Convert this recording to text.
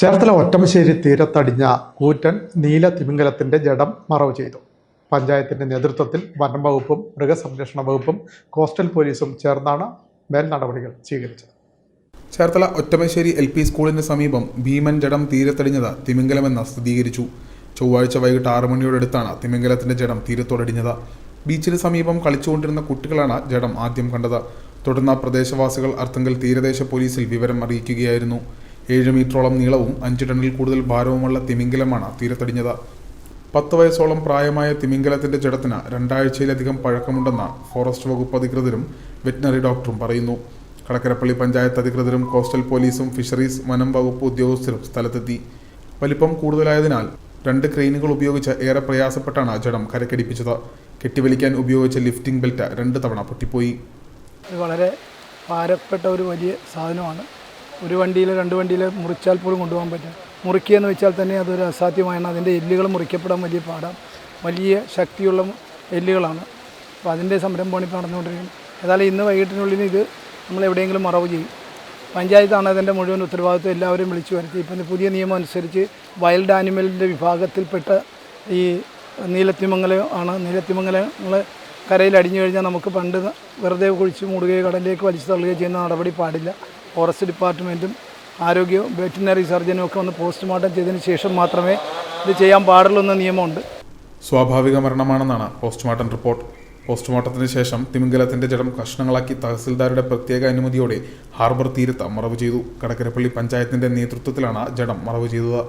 ചേർത്തല ഒറ്റമശ്ശേരി തീരത്തടിഞ്ഞ കൂറ്റൻ നീല തിമിംഗലത്തിന്റെ ജഡം മറവ് ചെയ്തു. പഞ്ചായത്തിന്റെ നേതൃത്വത്തിൽ വനം വകുപ്പും മൃഗസംരക്ഷണ വകുപ്പും കോസ്റ്റൽ പോലീസും ചേർന്നാണ് മേൽ നടപടികൾ സ്വീകരിച്ചത്. ചേർത്തല ഒറ്റമശ്ശേരി എൽ പി സ്കൂളിന് സമീപം ഭീമൻ ജഡം തീരത്തടിഞ്ഞത് തിമിംഗലമെന്ന് സ്ഥിരീകരിച്ചു. ചൊവ്വാഴ്ച വൈകിട്ട് ആറ് മണിയോടടുത്താണ് തിമിംഗലത്തിന്റെ ജഡം തീരത്തോടടിഞ്ഞത്. ബീച്ചിന് സമീപം കളിച്ചുകൊണ്ടിരുന്ന കുട്ടികളാണ് ജഡം ആദ്യം കണ്ടത്. തുടർന്ന് പ്രദേശവാസികൾ അർത്തങ്കൽ തീരദേശ പോലീസിൽ വിവരം അറിയിക്കുകയായിരുന്നു. ഏഴ് മീറ്ററോളം നീളവും അഞ്ച് ടണ്ണിൽ കൂടുതൽ ഭാരവുമുള്ള തിമിംഗലമാണ് തീരത്തടിഞ്ഞത്. പത്ത് വയസ്സോളം പ്രായമായ തിമിംഗലത്തിന്റെ ജഡത്തിന് രണ്ടാഴ്ചയിലധികം പഴക്കമുണ്ടെന്ന് ഫോറസ്റ്റ് വകുപ്പ് അധികൃതരും വെറ്റിനറി ഡോക്ടറും പറയുന്നു. കടക്കരപ്പള്ളി പഞ്ചായത്ത് അധികൃതരും കോസ്റ്റൽ പോലീസും ഫിഷറീസ് വനം വകുപ്പ് ഉദ്യോഗസ്ഥരും സ്ഥലത്തെത്തി. വലിപ്പം കൂടുതലായതിനാൽ രണ്ട് ക്രെയിനുകൾ ഉപയോഗിച്ച് ഏറെ പ്രയാസപ്പെട്ടാണ് ജഡം കരക്കടിപ്പിച്ചത്. കെട്ടിവലിക്കാൻ ഉപയോഗിച്ച ലിഫ്റ്റിംഗ് ബെൽറ്റ് രണ്ട് തവണ പൊട്ടിപ്പോയി. വളരെ ഭാരപ്പെട്ട ഒരു വലിയ സാധനമാണ്. ഒരു വണ്ടിയിൽ രണ്ട് വണ്ടിയിൽ മുറിച്ചാൽ പോലും കൊണ്ടുപോകാൻ പറ്റും മുറിക്കുക എന്ന് വെച്ചാൽ തന്നെ അതൊരു അസാധ്യമായാണ് അതിന്റെ എല്ലുകൾ മുറിക്കപ്പെടാൻ വലിയ പാടാണ്. വലിയ ശക്തിയുള്ള എല്ലുകളാണ്. അപ്പോൾ അതിന്റെ സംരംഭമാണ് ഇപ്പോൾ നടന്നുകൊണ്ടിരിക്കുന്നത്. ഏതായാലും ഇന്ന് വൈകിട്ടിനുള്ളിൽ ഇത് നമ്മൾ എവിടെയെങ്കിലും മറവ് ചെയ്യും. പഞ്ചായത്താണ് അതിന്റെ മുഴുവൻ ഉത്തരവാദിത്വം. എല്ലാവരും വിളിച്ചു വരുത്തി. ഇപ്പം പുതിയ നിയമം അനുസരിച്ച് വൈൽഡ് ആനിമലിന്റെ വിഭാഗത്തിൽപ്പെട്ട ഈ നീലത്തിമംഗലം ആണ്. നീലത്തിമംഗലങ്ങൾ കരയിൽ അടിഞ്ഞു കഴിഞ്ഞാൽ നമുക്ക് പണ്ട് വെറുതെ കുഴിച്ച് മൂടുകയോ കടലിലേക്ക് വലിച്ചു തള്ളുകയോ ചെയ്യുന്ന നടപടി പാടില്ല. ഫോറസ്റ്റ് ഡിപ്പാർട്ട്മെന്റും ആരോഗ്യ വെറ്റിനറി സർജനും ഒക്കെ വന്ന് പോസ്റ്റ്മോർട്ടം ചെയ്തതിന് ശേഷം മാത്രമേ ഇത് ചെയ്യാൻ പാടുള്ളൂ എന്ന നിയമമുണ്ട്. സ്വാഭാവിക മരണമാണെന്നാണ് പോസ്റ്റ്മോർട്ടം റിപ്പോർട്ട്. പോസ്റ്റ്മോർട്ടത്തിന് ശേഷം തിമിംഗലത്തിന്റെ ജഡം കഷ്ണങ്ങളാക്കി തഹസിൽദാരുടെ പ്രത്യേക അനുമതിയോടെ ഹാർബർ തീരത്ത് മറവ് ചെയ്തു. കടക്കരപ്പള്ളി പഞ്ചായത്തിന്റെ നേതൃത്വത്തിലാണ് ജഡം മറവ് ചെയ്തത്.